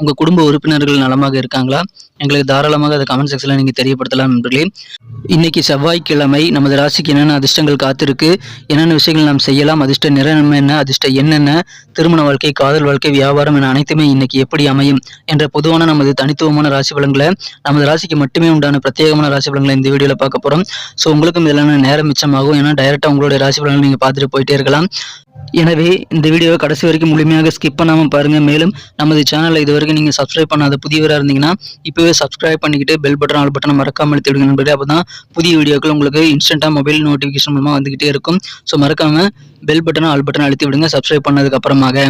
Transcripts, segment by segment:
உங்கள் குடும்ப உறுப்பினர்கள் நலமாக இருக்காங்களா? எங்களுக்கு தாராளமாக அதை கமெண்ட் செக்ஷனில் நீங்கள் தெரியப்படுத்தலாம் நண்பர்களே. இன்னைக்கு செவ்வாய்க்கிழமை நமது ராசிக்கு என்னென்ன அதிர்ஷ்டங்கள் காத்திருக்கு என்னென்ன விஷயங்கள் நாம் செய்யலாம் அதிர்ஷ்ட நிறம் என்ன அதிர்ஷ்ட என்னென்ன திருமண வாழ்க்கை காதல் வாழ்க்கை வியாபாரம் என அனைத்துமே இன்னைக்கு எப்படி அமையும் என்ற பொதுவான நமது தனித்துவமான ராசி பலன்களை நமது ராசிக்கு மட்டுமே உண்டான பிரத்யேகமான ராசி பலன்களை இந்த வீடியோவில் பார்க்க போகிறோம் ஸோ உங்களுக்கும் இதெல்லாம் நேரம் மிச்சமாகும்? ஏன்னா டைரெக்டாக உங்களுடைய ராசி பலன்களை நீங்கள் பார்த்துட்டு போயிட்டே இருக்கலாம். எனவே இந்த வீடியோவை கடைசி வரைக்கும் முழுமையாக ஸ்கிப் பண்ணாமல் பாருங்கள் மேலும் நமது சேனலை இது வரைக்கும் நீங்கள் சப்ஸ்கிரைப் பண்ணாத புதியவராக இருந்தீங்கன்னா இப்போவே சப்ஸ்கிரைப் பண்ணிக்கிட்டு பெல் பட்டன் ஆல் பட்டன் மறக்காமல் அழுத்தி விடுங்க நண்பர்களே. அப்போ தான் புதிய வீடியோக்கள் உங்களுக்கு இன்ஸ்டண்ட்டாக மொபைல் நோட்டிஃபிகேஷன் மூலமாக வந்துக்கிட்டே இருக்கும். ஸோ மறக்காமல் பெல் பட்டனை ஆல் பட்டன் அழுத்தி விடுங்க சப்ஸ்கிரைப் பண்ணதுக்கு அப்புறமாக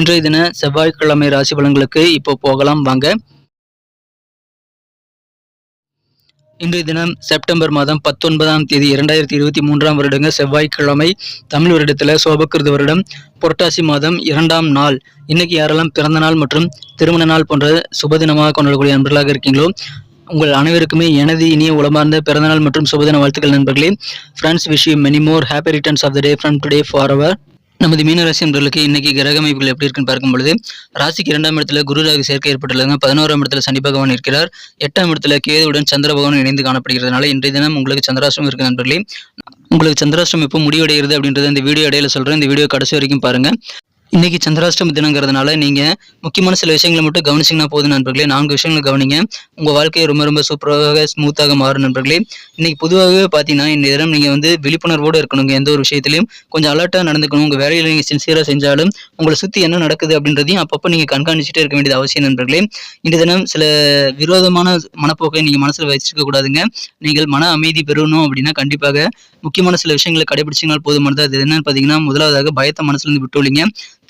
இன்றைய தின செவ்வாய்க்கிழமை ராசி பலன்களுக்கு இப்போ போகலாம். வாங்க. இன்றைய தினம் செப்டம்பர் மாதம் பத்தொன்பதாம் தேதி இரண்டாயிரத்தி இருபத்தி மூன்றாம் வருடங்க செவ்வாய்க்கிழமை தமிழ் வருடத்தில் சோபக்கிருத வருடம். புரட்டாசி மாதம் இரண்டாம் நாள். இன்னைக்கு யாரெல்லாம் பிறந்த நாள் மற்றும் திருமண நாள் போன்ற சுபதினமாக கொண்டாடக்கூடிய நண்பர்களாக இருக்கீங்களோ உங்கள் அனைவருக்குமே எனது இனிய உளமார்ந்த பிறந்தநாள் மற்றும் சுபதின வாழ்த்துக்கள் நண்பர்களே. Friends wish you many more happy returns of the day from today for our நமது மீனராசி ராசி இன்னைக்கு கிரக அமைப்புகள் எப்படி இருக்குன்னு பார்க்கும் பொழுது ராசிக்கு இரண்டாம் இடத்துல குரு ராகு சேர்க்கை ஏற்பட்டுள்ளதுங்க. பதினோராம் இடத்துல சனி பகவான் இருக்கிறார். எட்டாம் இடத்துல கேதுவுடன் சந்திர பகவான் இணைந்து காணப்படுகிறதுனால இன்றைய தினம் உங்களுக்கு சந்திராசிரம் இருக்கு நண்பர்களே. உங்களுக்கு சந்திராசிரம் எப்போ முடிவடைகிறது அப்படின்றத இந்த வீடியோ இடையில சொல்றேன். இந்த வீடியோ கடைசி வரைக்கும் பாருங்க. இன்னைக்கு சந்திராஷ்டம தினங்கிறதுனால நீங்க முக்கியமான சில விஷயங்களை மட்டும் கவனிச்சிங்கன்னா போதும் நண்பர்களே. நான்கு விஷயங்களை கவனிங்க. உங்க வாழ்க்கையை ரொம்ப ரொம்ப சூப்பராக ஸ்மூத்தாக மாறும் நண்பர்களே. இன்னைக்கு பொதுவாகவே பார்த்தீங்கன்னா இந்த நேரம் நீங்க வந்து விழிப்புணர்வோடு இருக்கணுங்க. எந்த ஒரு விஷயத்திலையும் கொஞ்சம் அலர்ட்டாக நடந்துக்கணும். உங்க வேலையில நீங்க சின்சியரா செஞ்சாலும் உங்களை சுத்தி என்ன நடக்குது அப்படின்றதையும் அப்பப்போ நீங்க கண்காணிச்சுட்டே இருக்க வேண்டியது அவசியம் நண்பர்களே. இந்த தினம் சில விரோதமான மனப்போக்கை நீங்க மனசுல வச்சுக்க கூடாதுங்க. நீங்கள் மன அமைதி பெறணும் அப்படின்னா கண்டிப்பாக முக்கியமான சில விஷயங்களை கடைபிடிச்சிங்கனால் போதுமானது. அது என்னன்னு பார்த்தீங்கன்னா முதலாவதாக பயத்தை மனசுல இருந்து விட்டுவிங்க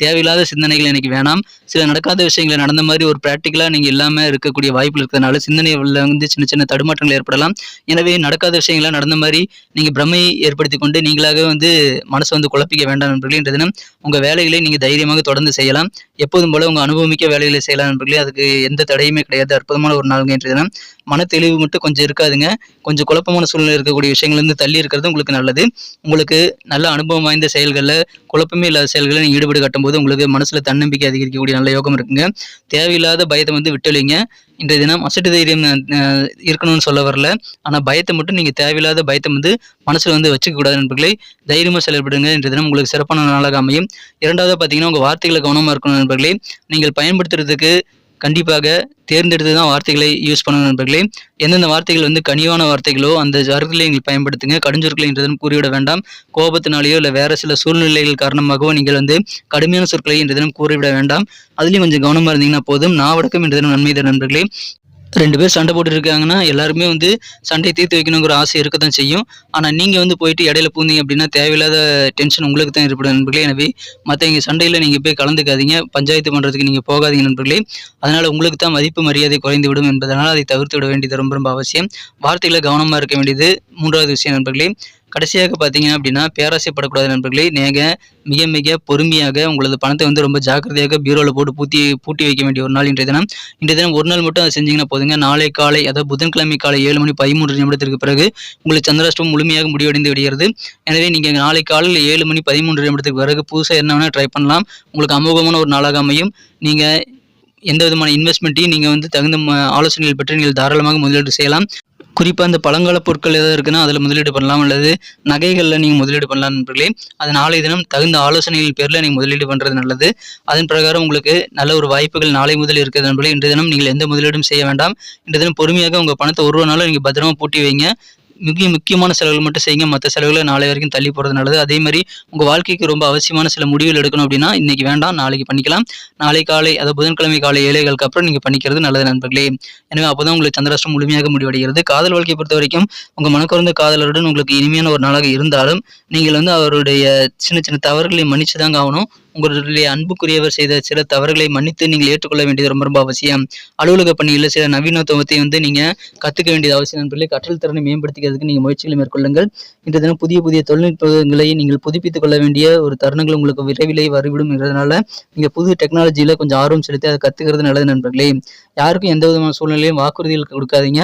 தேவையில்லாத சிந்தனைகள் எனக்கு வேணாம். சில நடக்காத விஷயங்களை நடந்த மாதிரி ஒரு ப்ராக்டிக்கலாக நீங்கள் இல்லாமல் இருக்கக்கூடிய வாய்ப்பு இருக்கிறதுனால சிந்தனைகளில் வந்து சின்ன சின்ன தடுமாற்றங்கள் ஏற்படலாம். எனவே நடக்காத விஷயங்களை நடந்த மாதிரி நீங்கள் பிரமை ஏற்படுத்தி கொண்டு நீங்களாக வந்து மனசை வந்து குழப்பிக்க வேண்டாம் நண்பர்களே. இன்ற தினம் உங்கள் வேலைகளை நீங்கள் தைரியமாக தொடர்ந்து செய்யலாம். எப்போதும் போல உங்கள் அனுபவமிக்க வேலைகளை செய்யலாம் நண்பர்களே. அதுக்கு எந்த தடையுமே கிடையாது. அற்புதமான ஒரு நாளுங்க இன்றைய தினம். மன தெளிவு மட்டும் கொஞ்சம் இருக்காதுங்க. கொஞ்சம் குழப்பமான சூழ்நிலை இருக்கக்கூடிய விஷயங்கள்லேருந்து தள்ளி இருக்கிறது உங்களுக்கு நல்லது. உங்களுக்கு நல்ல அனுபவம் வாய்ந்த செயல்களில் குழப்பமே இல்லாத செயல்களில் நீங்கள் ஈடுபாடு கட்டும்போது உங்களுக்கு மனசில் தன்னம்பிக்கை அதிகரிக்கக்கூடிய நல்ல யோகம் இருக்குங்க. தேவையில்லாத பயத்தை வந்து விட்டுலிங்க இன்றைய தினம் அசட்டு தைரியம் இருக்கணும்னு சொல்ல வரல. ஆனால் பயத்தை மட்டும் நீங்கள் தேவையில்லாத பயத்தை வந்து மனசில் வந்து வச்சுக்க கூடாது நண்பர்களை. தைரியமாக செயல்படுங்க. இன்றைய தினம் உங்களுக்கு சிறப்பான நாளாக அமையும். இரண்டாவது பார்த்தீங்கன்னா உங்கள் வார்த்தைகளை கவனமாக இருக்கணும் நண்பர்களே. நீங்கள் பயன்படுத்துறதுக்கு கண்டிப்பாக தேர்ந்தெடுத்து தான் வார்த்தைகளை யூஸ் பண்ணணும் நண்பர்களே. எந்தெந்த வார்த்தைகள் வந்து கனிவான வார்த்தைகளோ அந்த வார்த்தைகளை நீங்கள் பயன்படுத்துங்க. கடுஞ்சொற்களை என்றதும் கூறிவிட வேண்டாம். கோபத்தினாலேயோ இல்லை வேறு சில சூழ்நிலைகள் காரணமாகவோ நீங்கள் வந்து கடுமையான சொற்களை என்றதும் கூறிவிட வேண்டாம். அதுலேயும் கொஞ்சம் கவனமாக இருந்தீங்கன்னா போதும். நாவடக்கம் வடக்கம் தினம் நன்மை தரும் நண்பர்களே. ரெண்டு பேர் சண்டை போட்டு இருக்காங்கன்னா எல்லாருமே வந்து சண்டையை தீர்த்து வைக்கணுங்கிற ஆசை இருக்க தான் செய்யும். ஆனால் நீங்கள் வந்து போயிட்டு இடையில பூந்தீங்க அப்படின்னா தேவையில்லாத டென்ஷன் உங்களுக்கு தான் ஏற்படும் நண்பர்களே. எனவே எங்கள் சண்டையில் நீங்கள் போய் கலந்துக்காதீங்க. பஞ்சாயத்து பண்ணுறதுக்கு நீங்கள் போகாதீங்க நண்பர்களே. அதனால் உங்களுக்கு தான் மதிப்பு மரியாதை குறைந்து விடும் என்பதனால் அதை தவிர்த்து விட வேண்டியது ரொம்ப ரொம்ப அவசியம். வார்த்தைகளை கவனமாக இருக்க வேண்டியது மூன்றாவது விஷயம் நண்பர்களே. கடைசியாக பார்த்தீங்க அப்படின்னா பேராசைப்படக்கூடாது நண்பர்களே. நீங்கள் மிக மிக பொறுமையாக உங்களது பணத்தை வந்து ரொம்ப ஜாக்கிரதையாக பீரோவில் போட்டு பூட்டி பூட்டி வைக்க வேண்டிய ஒரு நாள் இன்றைய தினம். இன்றைய தினம் ஒரு நாள் மட்டும் அதை செஞ்சீங்கன்னா போதுங்க. நாளை காலை அதாவது புதன்கிழமை காலை ஏழு மணி பதிமூன்று நிமிடத்திற்கு பிறகு உங்களுக்கு சந்திராஷ்டமம் முழுமையாக முடிவடைந்து விடுகிறது. எனவே நீங்கள் நாளை காலையில் ஏழு மணி பதிமூன்று நிமிடத்துக்கு பிறகு புதுசாக என்ன வேணால் ட்ரை பண்ணலாம். உங்களுக்கு அமோகமான ஒரு நாளாக அமையும். நீங்கள் எந்த விதமான இன்வெஸ்ட்மெண்ட்டையும் நீங்கள் வந்து தகுந்த ஆலோசனைகள் பெற்று நீங்கள் தாராளமாக முதலீடு செய்யலாம். குறிப்பாக இந்த பழங்கால பொருட்கள் எதாவது இருக்குன்னா அதில் முதலீடு பண்ணலாம் அல்லது நகைகளில் நீங்கள் முதலீடு பண்ணலாம் நண்பர்களே. அது நாளை தினம் தகுந்த ஆலோசனைகள் பேரில் நீங்கள் முதலீடு பண்ணுறது நல்லது. அதன் பிரகாரம் உங்களுக்கு நல்ல ஒரு வாய்ப்புகள் நாளை முதல் இருக்கிறது நண்பர்களே. இன்றைய தினம் நீங்கள் எந்த முதலீடும் செய்ய வேண்டாம். இன்றைய தினம் பொறுமையாக உங்கள் பணத்தை ஒரு நாளும் நீங்கள் பத்திரமா பூட்டி வைங்க. மிக முக்கியமான செலவுகள் மட்டும் செய்யுங்க. மற்ற செலவுகளை நாளை வரைக்கும் தள்ளி போகிறது நல்லது. அதே மாதிரி உங்கள் வாழ்க்கைக்கு ரொம்ப அவசியமான சில முடிவுகள் எடுக்கணும் அப்படின்னா இன்றைக்கி வேண்டாம் நாளைக்கு பண்ணிக்கலாம். நாளை காலை அதாவது புதன்கிழமை காலை ஏழைகளுக்கு அப்புறம் நீங்கள் பண்ணிக்கிறது நல்லது நண்பர்களே. எனவே அப்போ தான் உங்களுக்கு சந்திராஷ்டிரம் முழுமையாக முடிவடைகிறது. காதல் வாழ்க்கையை பொறுத்த வரைக்கும் உங்கள் மனக்குறந்த காதலருடன் உங்களுக்கு இனிமையான ஒரு நாளாக இருந்தாலும் நீங்கள் வந்து அவருடைய சின்ன சின்ன தவறுகளை மன்னிச்சு தாங்க ஆகணும். உங்களுடைய அன்புக்குரியவர் செய்த சில தவறுகளை மன்னித்து நீங்கள் ஏற்றுக்கொள்ள வேண்டியது ரொம்ப ரொம்ப அவசியம். அலுவலக பணியில் சில நவீனத்துவத்தை வந்து நீங்கள் கற்றுக்க வேண்டியது அவசியம் நண்பர்களே கற்றல் திறனை மேம்படுத்திக்கிறதுக்கு நீங்கள் முயற்சிகளை மேற்கொள்ளுங்கள். இந்த தினம் புதிய புதிய தொழில்நுட்பங்களை நீங்கள் புதுப்பித்துக் கொள்ள வேண்டிய ஒரு தருணங்கள் உங்களுக்கு விரைவிலே வருவிடும் நீங்கள் புது டெக்னாலஜியில் கொஞ்சம் ஆர்வம் செலுத்தி அதை கற்றுக்கிறது நல்லது நண்பர்களே. யாருக்கும் எந்த விதமான சூழ்நிலையும் வாக்குறுதிகள் கொடுக்காதீங்க.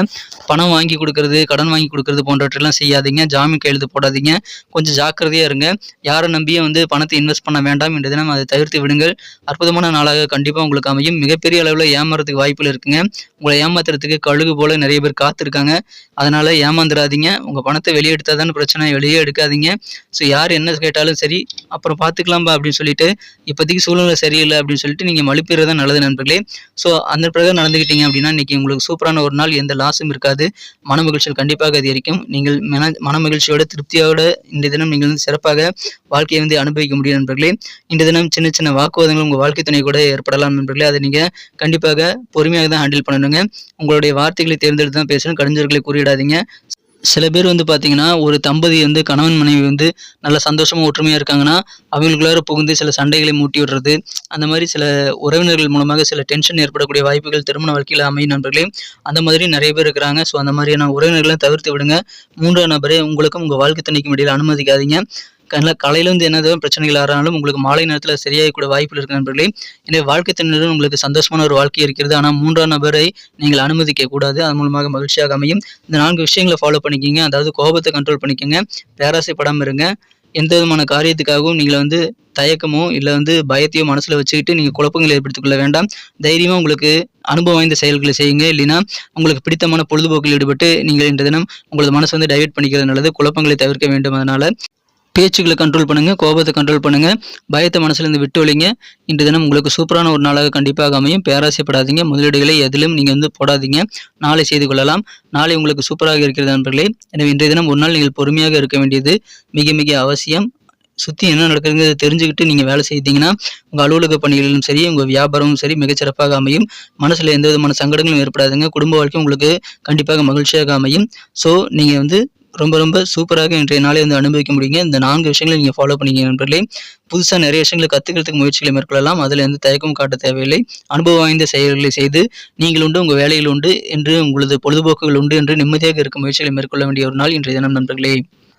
பணம் வாங்கி கொடுக்கறது கடன் வாங்கி கொடுக்கறது போன்றவற்றெல்லாம் செய்யாதீங்க. ஜாமீன் கையெழுத்து போடாதீங்க. கொஞ்சம் ஜாக்கிரதையாக இருங்க. யாரை நம்பியும் வந்து பணத்தை இன்வெஸ்ட் பண்ண வேண்டாம் என்ற தினம் அதை தவிர்த்து விடுங்கள். அற்புதமான நாளாக கண்டிப்பாக உங்களுக்கு அமையும். மிகப்பெரிய அளவில் ஏமாறதுக்கு வாய்ப்புகள் இருக்குங்க. உங்களை ஏமாத்துறதுக்கு கழுகு போல நிறைய பேர் காத்திருக்காங்க. அதனால ஏமாந்துடாதீங்க உங்கள் பணத்தை வெளியே எடுத்தால் தானே பிரச்சனை வெளியே எடுக்காதீங்க. ஸோ யார் என்ன கேட்டாலும் சரி அப்புறம் பார்த்துக்கலாம்பா அப்படின்னு சொல்லிட்டு இப்போதைக்கு சூழ்நிலை சரியில்லை அப்படின்னு சொல்லிட்டு நீங்கள் மழுப்பிடுறது தான் நல்லது நண்பர்களே. ஸோ அந்த பிரகாரம் நடந்துக்கிட்டீங்க அப்படின்னா இன்னைக்கு உங்களுக்கு சூப்பரான ஒரு நாள் எந்த லாஸும் இருக்காது. மன மகிழ்ச்சியில் கண்டிப்பாக அதிகரிக்கும். நீங்கள் மன மன மகிழ்ச்சியோட திருப்தியோட இந்த தினம் நீங்கள் வந்து சிறப்பாக வாழ்க்கையை வந்து அனுபவிக்க முடியும் நண்பர்களே. இந்த தினம் சின்ன சின்ன வாக்குவாதங்கள் உங்கள் வாழ்க்கை துணை கூட ஏற்படலாம் நண்பர்களே. அதை நீங்கள் கண்டிப்பாக பொறுமையாக தான் ஹேண்டில் பண்ணணுங்க. உங்களுடைய வார்த்தைகளை தேர்ந்தெடுத்து தான் பேசணும். கடைஞர்களை குறியிடாதீங்க. சில பேர் வந்து பார்த்தீங்கன்னா ஒரு தம்பதி வந்து கணவன் மனைவி வந்து நல்ல சந்தோஷமாக ஒற்றுமையாக இருக்காங்கன்னா அவங்களுக்குள்ளார புகுந்து சில சண்டைகளை மூட்டி விடுறது அந்த மாதிரி சில உறவினர்கள் மூலமாக சில டென்ஷன் ஏற்படக்கூடிய வாய்ப்புகள் திருமண வாழ்க்கையில் அமையும் நண்பர்களே. அந்த மாதிரி நிறைய பேர் இருக்கிறாங்க. ஸோ அந்த மாதிரியான உறவினர்களை தவிர்த்து விடுங்க. மூன்றாம் நபரே உங்களுக்கும் உங்கள் வாழ்க்கை துணைக்கும் இடையில் அனுமதிக்காதீங்க. கண்ணில் காலையில வந்து என்ன பிரச்சனைகள் ஆறாலும் உங்களுக்கு மாலை நேரத்தில் சரியாகக்கூடிய வாய்ப்புகள் இருக்கு நண்பர்களே. எனவே வாழ்க்கை துணையுடன் உங்களுக்கு சந்தோஷமான ஒரு வாழ்க்கை இருக்கிறது. ஆனால் மூன்றாம் நபரை நீங்கள் அனுமதிக்க கூடாது. அது மூலமாக மகிழ்ச்சியாக அமையும். இந்த நான்கு விஷயங்களை ஃபாலோ பண்ணிக்கிங்க. அதாவது கோபத்தை கண்ட்ரோல் பண்ணிக்கோங்க. பேராசைப்படாமல் இருங்க. எந்த விதமான காரியத்துக்காகவும் நீங்கள் வந்து தயக்கமோ இல்லை வந்து பயத்தையோ மனசில் வச்சுக்கிட்டு நீங்கள் குழப்பங்களை ஏற்படுத்திக் கொள்ள வேண்டாம். தைரியமாக உங்களுக்கு அனுபவம் வாய்ந்த செயல்களை செய்யுங்க. இல்லைன்னா உங்களுக்கு பிடித்தமான பொழுதுபோக்கில் ஈடுபட்டு நீங்கள் இன்று தினம் உங்களது மனசை வந்து டைவெர்ட் பண்ணிக்கிறது நல்லது. குழப்பங்களை தவிர்க்க வேண்டும். அதனால் பேச்சுகளை கண்ட்ரோல் பண்ணுங்கள் கோபத்தை கண்ட்ரோல் பண்ணுங்கள் பயத்தை மனசுலேருந்து விட்டு ஒழிங்க. இன்று தினம் உங்களுக்கு சூப்பரான ஒரு நாளாக கண்டிப்பாக அமையும். பேராசைப்படாதீங்க. முதலீடுகளை எதிலும் நீங்கள் வந்து போடாதீங்க. நாளை செய்து கொள்ளலாம். நாளை உங்களுக்கு சூப்பராக இருக்கிறது நண்பர்களே. எனவே இன்றைய தினம் ஒரு நாள் நீங்கள் பொறுமையாக இருக்க வேண்டியது மிக மிக அவசியம். சுற்றி என்ன நடக்குதுங்கிறத தெரிஞ்சுக்கிட்டு நீங்கள் வேலை செய்தீங்கன்னா உங்கள் அலுவலக பணிகளிலும் சரி உங்கள் வியாபாரமும் சரி மிகச்சிறப்பாக அமையும். மனசில் எந்த விதமான சங்கடங்களும் ஏற்படாதுங்க. குடும்ப வாழ்க்கை உங்களுக்கு கண்டிப்பாக மகிழ்ச்சியாக அமையும். ஸோ நீங்கள் வந்து ரொம்ப ரொம்ப சூப்பராக இன்றைய நாளை வந்து அனுபவிக்க முடியுங்க. இந்த நான்கு விஷயங்களை நீங்கள் ஃபாலோ பண்ணிங்க நண்பர்களே புதுசாக நிறைய விஷயங்களை கற்றுக்கிறதுக்கு முயற்சிகளை மேற்கொள்ளலாம். அதில் எந்த தயக்கமும் காட்ட தேவையில்லை. அனுபவம் வாய்ந்த செயல்களை செய்து நீங்கள் உண்டு உங்கள் வேலைகள் உண்டு என்று உங்களது பொழுதுபோக்குகள் உண்டு என்று நிம்மதியாக இருக்க முயற்சிகளை மேற்கொள்ள வேண்டிய ஒரு நாள் இன்றைய தினம் நண்பர்களே.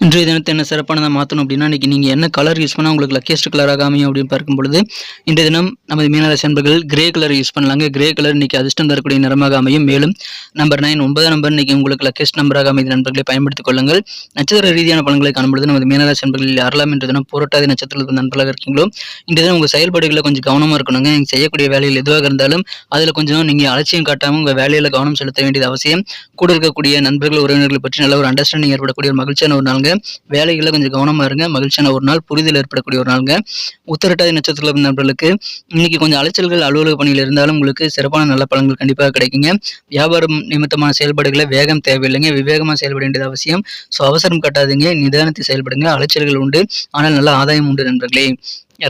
இன்றைய தினத்தை என்ன சிறப்பானதாக மாற்றணும் அப்படின்னா இன்றைக்கி நீங்கள் என்ன கலர் யூஸ் பண்ணால் உங்களுக்கு லக்கியஸ்ட் கலராக அமையும் அப்படின்னு பார்க்கும் பொழுது இன்றைய தினம் நமது மீனராசி அன்பர்கள் கிரே கலர் யூஸ் பண்ணலாங்க. கிரே கலர் இன்னைக்கு அதிர்ஷ்டம் தரக்கூடிய நிறமாக அமையும். மேலும் நம்பர் நைன் ஒன்பதாம் நம்பர் இன்றைக்கி உங்களுக்கு லக்கியஸ்ட் நம்பராக அமைந்த நண்பர்களை பயன்படுத்திக் கொள்ளுங்கள். நட்சத்திர ரீதியான பலன்களை காணும்பொழுது நமது மீனராசி அன்பர்கள் யாரெல்லாம் இன்றைய தினம் புரட்டாதி நட்சத்திரத்தில் நண்பர்களாக இருக்கீங்களோ இன்றைய தினம் உங்கள் செயல்பாடுகளில் கொஞ்சம் கவனமாக இருக்கணுங்க. நீங்கள் செய்யக்கூடிய வேலையில் எதுவாக இருந்தாலும் அதில் கொஞ்சம் நீங்கள் அலட்சியம் காட்டாமல் உங்கள் வேலையில் கவனம் செலுத்த வேண்டியது அவசியம். கூட இருக்கக்கூடிய நண்பர்கள் உறவினர்களை பற்றி நல்ல ஒரு அண்டர்ஸ்டாண்டிங் ஏற்படக்கூடிய ஒரு மகிழ்ச்சியான ஒரு நாளுங்க வேலைகளில் கொஞ்சம் கவனமாக இருங்க. மகிழ்ச்சியான ஒரு நாள் புரிதல் ஏற்படக்கூடிய ஒரு நாளுங்க. உத்தரட்டாதி நட்சத்திரத்தில் நண்பர்களுக்கு இன்னைக்கு கொஞ்சம் அலைச்சல்கள் அலுவலக பணியில் இருந்தாலும் உங்களுக்கு சிறப்பான நல்ல பலன்கள் கண்டிப்பாக கிடைக்குங்க. வியாபாரம் நிமித்தமான செயல்பாடுகளை வேகம் தேவையில்லைங்க. விவேகமாக செயல்பட வேண்டியது அவசியம். ஸோ அவசரம் கட்டாதீங்க. நிதானத்தை செயல்படுங்க. அலைச்சல்கள் உண்டு. ஆனால் நல்ல ஆதாயம் உண்டு நண்பர்களே.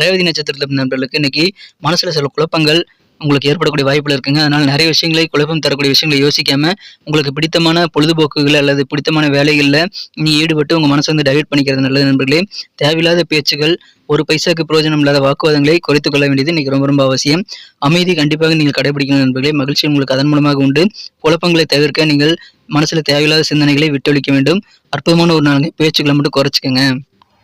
ரேவதி நட்சத்திரத்தில் நண்பர்களுக்கு இன்னைக்கு மனசுல சில குழப்பங்கள் உங்களுக்கு ஏற்படக்கூடிய வாய்ப்புகள் இருக்குங்க. அதனால் நிறைய விஷயங்களை குழப்பம் தரக்கூடிய விஷயங்களை யோசிக்காமல் உங்களுக்கு பிடித்தமான பொழுதுபோக்குகள் அல்லது பிடித்தமான வேலைகளில் நீ ஈடுபட்டு உங்கள் மனசை வந்து டைவெர்ட் பண்ணிக்கிறது நல்லது நண்பர்களே. தேவையில்லாத பேச்சுகள் ஒரு பைசாக்கு பிரயோஜனம் இல்லாத வாக்குவாதங்களை குறைத்துக் கொள்ள வேண்டியது இன்னைக்கு ரொம்ப ரொம்ப அவசியம். அமைதி கண்டிப்பாக நீங்கள் கடைபிடிக்கணும் நண்பர்களே. மகிழ்ச்சி உங்களுக்கு அதன் மூலமாக உண்டு. குழப்பங்களை தவிர்க்க நீங்கள் மனசில் தேவையில்லாத சிந்தனைகளை விட்டொழிக்க வேண்டும். அற்புதமான ஒரு நாள் பேச்சுக்களை மட்டும் குறைச்சிக்கோங்க.